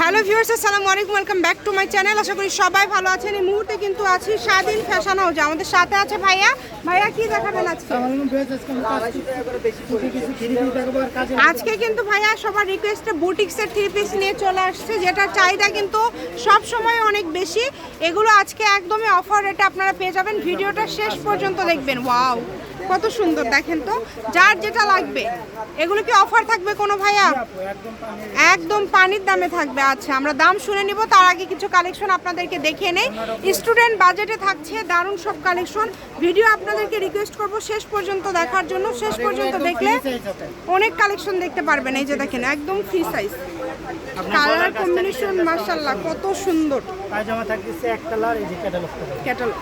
Hello viewers আসসালামু আলাইকুম welcome back to my channel. আশা করি সবাই ভালো আছেন। এই মুহূর্তে কিন্তু আছি স্বাধীন ফ্যাশন হাউস আমাদের সাথে আছে ভাইয়া। ভাইয়া কি দেখাবেন আজকে? আজকে কিন্তু ভাইয়া সবার রিকোয়েস্টে বুটিক্সের থ্রি পিস নিয়ে চলে আসছে যেটা চাহিদা কিন্তু সব সময় অনেক বেশি। এগুলো আজকে একদমই অফার রেটে আপনারা পেয়ে যাবেন। ভিডিওটা শেষ পর্যন্ত দেখবেন। ওয়াও কত সুন্দর দেখেন তো। যার যেটা লাগবে। এগুলো কি অফার থাকবে কোনো ভাইয়া? একদম পানির দামে থাকবে আচ্ছা আমরা দাম শুনে নিব। তার আগে কিছু কালেকশন আপনাদেরকে দেখিয়ে নেই। স্টুডেন্ট বাজেটে থাকছে দারুণ সব কালেকশন ভিডিও আপনাদেরকে রিকোয়েস্ট করব শেষ পর্যন্ত দেখার জন্য। শেষ পর্যন্ত দেখলে অনেক কালেকশন দেখতে পারবেন। এই যে দেখেন একদম ফ্রি সাইজ কালার কম্বিনেশন মার্শাল্লাহ কত সুন্দর। পায়জামা থাকতেছে এক কালার এই যে ক্যাটালগ ক্যাটালগ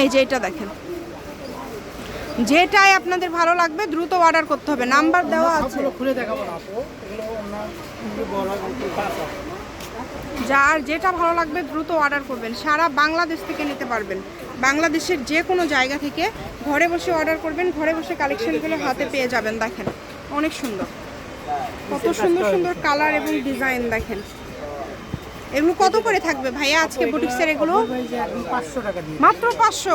এই যে এটা দেখেন। যেটাই আপনাদের ভালো লাগবে দ্রুত অর্ডার করতে হবে। নাম্বার দেওয়া আছে। খুলে দেখাবো না যার যেটা ভালো লাগবে দ্রুত অর্ডার করবেন। সারা বাংলাদেশ থেকে নিতে পারবেন। বাংলাদেশের যে কোনো জায়গা থেকে ঘরে বসে অর্ডার করবেন। ঘরে বসে কালেকশনগুলো হাতে পেয়ে যাবেন। দেখেন অনেক সুন্দর। কত সুন্দর সুন্দর কালার এবং ডিজাইন দেখেন। এগুলো কত করে থাকবে ভাইয়া আজকে বুটিক্সের এগুলো? ভাই যে এখন পাঁচশো টাকা দিয়ে। মাত্র পাঁচশো?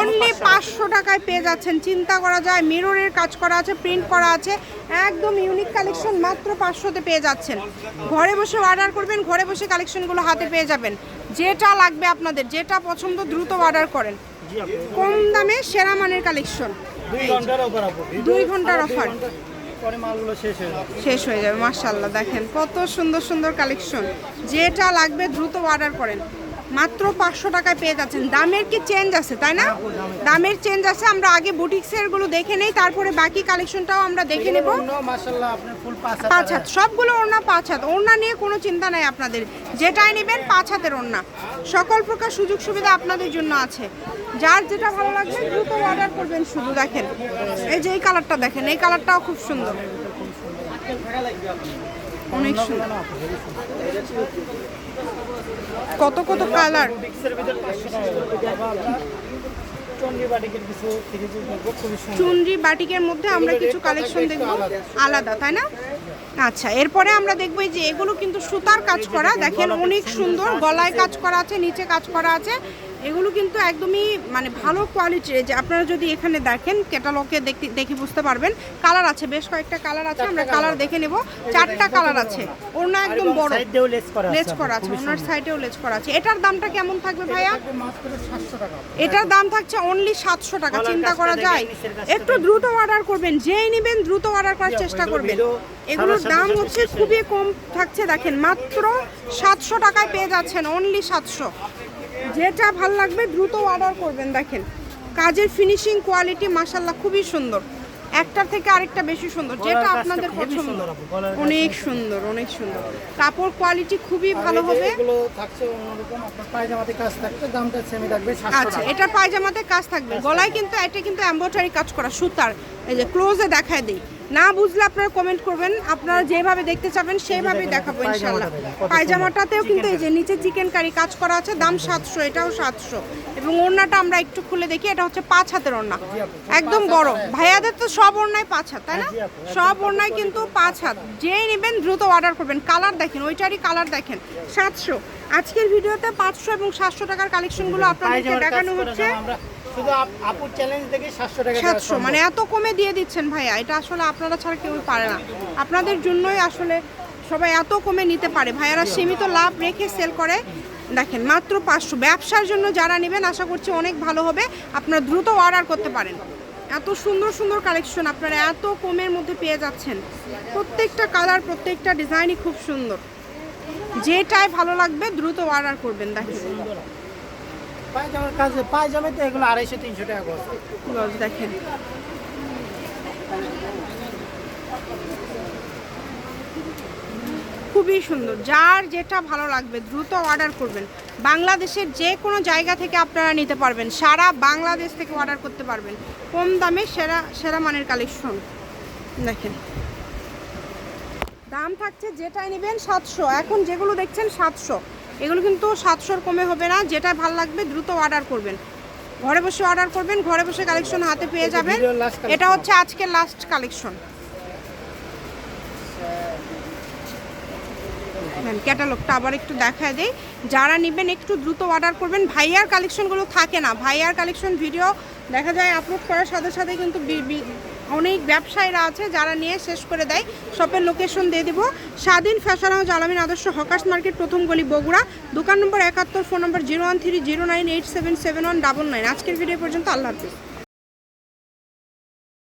অনলি পাঁচশো। টাকায় পেয়ে যাচ্ছেন। চিন্তা করা যায় মিররের কাজ করা আছে প্রিন্ট করা আছে। একদম ইউনিক কালেকশন মাত্র পাঁচশোতে পেয়ে যাচ্ছেন। ঘরে বসে অর্ডার করবেন ঘরে বসে কালেকশনগুলো হাতে পেয়ে যাবেন। যেটা লাগবে আপনাদের যেটা পছন্দ দ্রুত অর্ডার করেন। কম দামে সেরা মানের কালেকশন দুই ঘণ্টার অফার পরে মালগুলো শেষ হয়ে যাবে। শেষ হয়ে যাবে মার্শাল্লাহ দেখেন কত সুন্দর সুন্দর কালেকশন। যেটা লাগবে দ্রুত অর্ডার করেন। মাত্র পাঁচশো টাকায় পেয়ে যাচ্ছেন। দামের কি চেঞ্জ আছে তাই না? দামের চেঞ্জ আছে। আমরা আগে বুটিক্সেরগুলো দেখে নেই তারপরে বাকি কালেকশনটাও আমরা দেখে নেব। পাঁচ হাত সবগুলো ওড়না পাঁচ হাত। ওড়না নিয়ে কোনো চিন্তা নাই আপনাদের। যেটাই নেবেন পাঁচ হাতের ওড়না। সকল প্রকার সুযোগ সুবিধা আপনাদের জন্য আছে। যার যেটা ভালো লাগবে দ্রুত অর্ডার করবেন শুধু দেখেন। এই যে এই কালারটা দেখেন, এই কালারটাও খুব সুন্দর। অনেক সুন্দর। কত কত কালার চুনরি বাটিকের মধ্যে আমরা কিছু কালেকশন দেখব। আলাদা, তাই না? আচ্ছা এরপরে আমরা দেখব যে এগুলো কিন্তু সুতার কাজ করা। দেখেন, অনেক সুন্দর, গলায় কাজ করা আছে, নিচে কাজ করা আছে। এগুলো কিন্তু একদমই মানে ভালো কোয়ালিটির যে আপনারা যদি এখানে দেখেন ক্যাটালগে দেখে বুঝতে পারবেন কালার আছে বেশ কয়েকটা কালার আছে আমরা কালার দেখে নেব। চারটা কালার আছে। ওড়না একদম বড়। লেজ করা আছে ওনার সাইডেও লেজ করা আছে। এটার দামটা কেমন থাকবে ভাইয়া? এটার দাম থাকছে অনলি সাতশো টাকা চিন্তা করা যায়। একটু দ্রুত অর্ডার করবেন যেই নেবেন দ্রুত অর্ডার করার চেষ্টা করবেন। এগুলোর দাম হচ্ছে খুবই কম থাকছে দেখেন মাত্র সাতশো টাকায় পেয়ে যাচ্ছেন অনলি সাতশো। যেটা ভালো লাগবে দ্রুত অর্ডার করবেন দেখেন। কাজের ফিনিশিং কোয়ালিটি মাসাল্লাহ খুবই সুন্দর। একটার থেকে আরেকটা বেশি সুন্দর যেটা আপনাদের পছন্দ। অনেক সুন্দর। অনেক সুন্দর। কাপড় কোয়ালিটি খুবই ভালো হবে। আচ্ছা এটা পায়জামাতে কাজ থাকবে। গলায় কিন্তু এটা কিন্তু এমব্রয়ডারি কাজ করা সুতার। এই যে ক্লোজে দেখায় দিই। না বুঝলে আপনারা কমেন্ট করবেন। আপনারা যেভাবে দেখতে চাবেন সেইভাবেই দেখাবো ইনশাল্লাহ পায়জামাটাতেও কিন্তু এই যে নিচে চিকেন কারি কাজ করা আছে, দাম সাতশো, এটাও সাতশো। এবং ওড়নাটা আমরা একটু খুলে দেখি, এটা হচ্ছে পাঁচ হাতের ওড়না। একদম গরম। ভাইয়াদের তো সব ওড়নায় পাঁচ হাত, তাই না? সব ওড়নায় কিন্তু পাঁচ হাত। যেই নেবেন দ্রুত অর্ডার করবেন। কালার দেখেন, ওইটারই কালার দেখেন। সাতশো। আজকের ভিডিওতে পাঁচশো এবং সাতশো টাকার কালেকশনগুলো আপনাদেরকে দেখানো হচ্ছে। শুধু আপুর চ্যালেঞ্জ দেখে সাতশো টাকা সাতশো। মানে এত কমে দিয়ে দিচ্ছেন ভাইয়া এটা আসলে আপনারা ছাড়া কেউ পারে না। আপনাদের জন্যই আসলে সবাই এত কমে নিতে পারে। ভাইয়ারা সীমিত লাভ রেখে সেল করে। দেখেন মাত্র পাঁচশো। ব্যবসার জন্য যারা নেবেন আশা করছি অনেক ভালো হবে। আপনারা দ্রুত অর্ডার করতে পারেন। এত সুন্দর সুন্দর কালেকশন আপনারা এত কমের মধ্যে পেয়ে যাচ্ছেন। প্রত্যেকটা কালার প্রত্যেকটা ডিজাইনই খুব সুন্দর। যেটাই ভালো লাগবে দ্রুত অর্ডার করবেন দেখেন। পায়জামার কাজ পায়জামাতে এগুলো আড়াইশো, তিনশো টাকা লজ দেখেন। খুবই সুন্দর। যার যেটা ভালো লাগবে, দ্রুত অর্ডার করবেন। বাংলাদেশের যে কোনো জায়গা থেকে আপনারা নিতে পারবেন। সারা বাংলাদেশ থেকে অর্ডার করতে পারবেন। কম দামে সেরা সেরা মানের কালেকশন দেখেন। দাম থাকছে যেটাই নেবেন সাতশো। এখন যেগুলো দেখছেন সাতশো। এগুলো কিন্তু সাতশোর কমে হবে না যেটা ভালো লাগবে দ্রুত অর্ডার করবেন। ঘরে বসে অর্ডার করবেন ঘরে বসে কালেকশন হাতে পেয়ে যাবেন। এটা হচ্ছে আজকে লাস্ট কালেকশন ক্যাটালগটা আবার একটু দেখায় দেই। যারা নেবেন একটু দ্রুত অর্ডার করবেন। ভাইয়ার কালেকশনগুলো থাকে না। ভাইয়ার কালেকশন ভিডিও দেখা যায় আপলোড করার সাথে সাথে কিন্তু অনেক ব্যবসায়ীরা আছে যারা নিয়ে শেষ করে দেয়। শপের লোকেশন দিয়ে দেবো। স্বাধীন ফ্যাশন হাউস আলামিন আদর্শ হকার্স মার্কেট, প্রথম গলি বগুড়া। দোকান নম্বর একাত্তর, phone number zero one three zero nine eight seven seven one double nine. আজকের ভিডিও পর্যন্ত, আল্লাহ হাফিজ।